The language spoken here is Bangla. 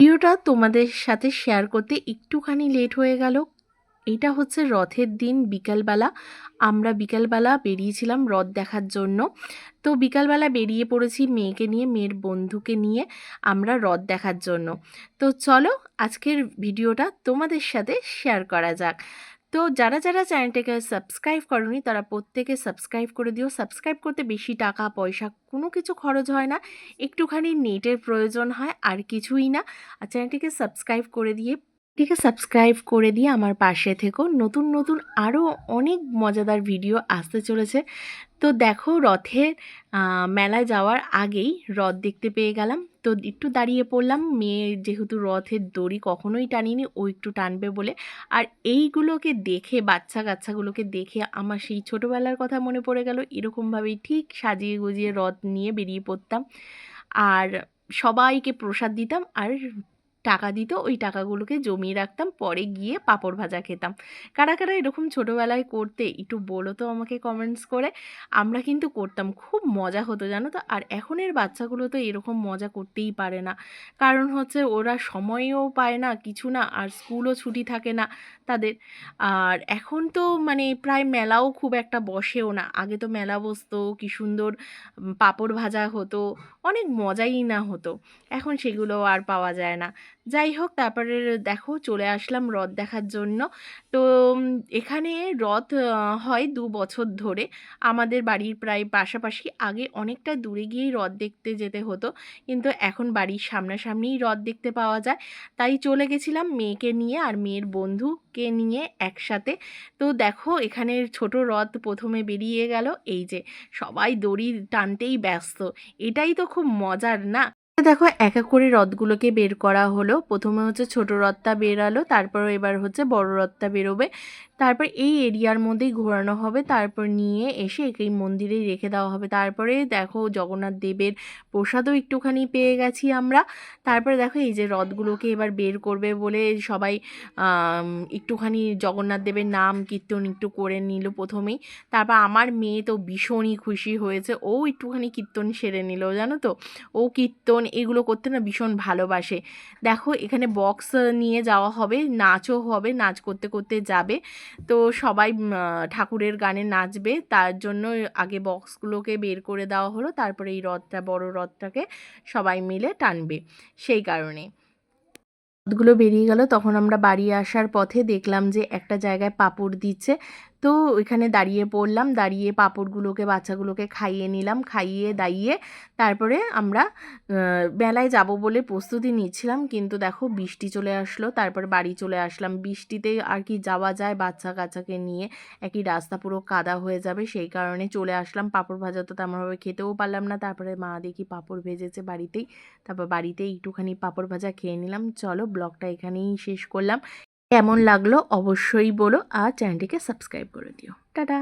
ভিডিওটা তোমাদের সাথে শেয়ার করতে একটুখানি লেট হয়ে গেল। এটা হচ্ছে রথের দিন, বিকালবেলা। আমরা বিকালবেলা বেরিয়েছিলাম রথ দেখার জন্য। তো বিকালবেলা বেরিয়ে পড়েছি মেয়েকে নিয়ে, মেয়ের বন্ধুকে নিয়ে আমরা রথ দেখার জন্য। তো চলো আজকের ভিডিওটা তোমাদের সাথে শেয়ার করা যাক। তো যারা যারা চ্যানেলটাকে সাবস্ক্রাইব করনি, তারা প্রত্যেকে সাবস্ক্রাইব করে দিও। সাবস্ক্রাইব করতে বেশি টাকা, পয়সা কোনো কিছু খরচ হয় না। একটুখানি নেটের প্রয়োজন হয়, আর কিছুই না। আর চ্যানেলটিকে সাবস্ক্রাইব করে দিয়ে টিকে সাবস্ক্রাইব করে দিয়ে আমার পাশে থেকো। নতুন নতুন আরও অনেক মজাদার ভিডিও আসতে চলেছে। তো দেখো রথের মেলায় যাওয়ার আগেই রথ দেখতে পেয়ে গেলাম। তো একটু দাঁড়িয়ে পড়লাম। মেয়ে যেহেতু রথের দড়ি কখনোই টানিনি, ও একটু টানবে বলে। আর এইগুলোকে দেখে, বাচ্চা কাচ্চাগুলোকে দেখে আমার সেই ছোটোবেলার কথা মনে পড়ে গেল। এরকমভাবেই ঠিক সাজিয়ে গুজিয়ে রথ নিয়ে বেরিয়ে পড়তাম। আর সবাইকে প্রসাদ দিতাম। আর টাকা দিত, ওই টাকাগুলোকে জমিয়ে রাখতাম, পরে গিয়ে পাঁপড় ভাজা খেতাম। কারা কারা এরকম ছোটোবেলায় করতে একটু বলো তো আমাকে কমেন্টস করে। আমরা কিন্তু করতাম, খুব মজা হতো জানো তো? আর এখনের বাচ্চাগুলো তো এরকম মজা করতেই পারে না। কারণ হচ্ছে ওরা সময়ও পায় না, কিছু না, আর স্কুলও ছুটি থাকে না তাদের। আর এখন তো মানে প্রায় মেলাও খুব একটা বসেও না। আগে তো মেলা বসতো, কি সুন্দর পাঁপড় ভাজা হতো, অনেক মজাই না হতো। এখন সেগুলো আর পাওয়া যায় না। যাই হোক, তারপরে দেখো চলে আসলাম রথ দেখার জন্য। তো এখানে রথ হয় দু বছর ধরে। আমাদের বাড়ির প্রায় পাশাপাশি আগে অনেকটা দূরে গিয়েই রথ দেখতে যেতে হতো। কিন্তু এখন বাড়ির সামনাসামনিই রথ দেখতে পাওয়া যায়। তাই চলে গেছিলাম মেয়েকে নিয়ে আর মেয়ের বন্ধুকে নিয়ে একসাথে। তো দেখো, এখানে ছোট রথ প্রথমে বেরিয়ে গেল। এই যে, সবাই দড়ি টানতেই ব্যস্ত। এটাই তো খুব মজার, না? দেখো, এক এক করে রথগুলোকে বের করা হলো। প্রথমে হচ্ছে ছোট রথটা বেরালো তারপরে এবার হচ্ছে বড় রথটা বেরোবে। তারপর এই এরিয়ার মধ্যেই ঘোরানো হবে। তারপর নিয়ে এসে এই মন্দিরেই রেখে দেওয়া হবে। তারপরে দেখো জগন্নাথ দেবের প্রসাদও একটুখানি পেয়ে গেছি আমরা। তারপরে দেখো এই যে রথগুলোকে এবার বের করবে বলে সবাই একটুখানি জগন্নাথ দেবের নাম কীর্তন একটু করে নিল প্রথমেই। তারপর আমার মেয়ে তো ভীষণই খুশি হয়েছে। ও একটুখানি কীর্তন সেরে নিল, জানো তো? ও কীর্তন এগুলো করতে না ভীষণ ভালোবাসে। দেখো এখানে বক্স নিয়ে যাওয়া হবে, নাচও হবে, নাচ করতে করতে যাবে। তো সবাই ঠাকুরের গানে নাচবে। তার জন্য আগে বক্সগুলোকে বের করে দেওয়া হলো। তারপরে এই রথটা, বড় রথটাকে সবাই মিলে টানবে সেই কারণে। রথগুলো বেরিয়ে গেল। তখন আমরা বাড়ি আসার পথে দেখলাম যে একটা জায়গায় পাপড় দিচ্ছে। তো ওইখানে দাঁড়িয়ে পড়লাম, দাঁড়িয়ে পাঁপড়গুলোকে, বাচ্চাগুলোকে খাইয়ে নিলাম, খাইয়ে দাইয়ে তারপরে আমরা বেলায় যাব বলে প্রস্তুতি নিচ্ছিলাম কিন্তু দেখো বৃষ্টি চলে আসলো, তারপর বাড়ি চলে আসলাম। বৃষ্টিতে আর কি যাওয়া যায় বাচ্চা কাচ্চাকে নিয়ে, একই রাস্তা পুরো কাদা হয়ে যাবে সেই কারণে চলে আসলাম। পাঁপড় ভাজা তো তেমনভাবে খেতেও পারলাম না, তারপরে মা দেখি পাঁপড় ভেজেছে বাড়িতেই, তারপর বাড়িতে একটুখানি পাঁপড় ভাজা খেয়ে নিলাম। চলো ব্লগটা এখানেই শেষ করলাম। কেমন লাগল অবশ্যই বলো আর চ্যানেলটিকে সাবস্ক্রাইব করে দিও। টাটা।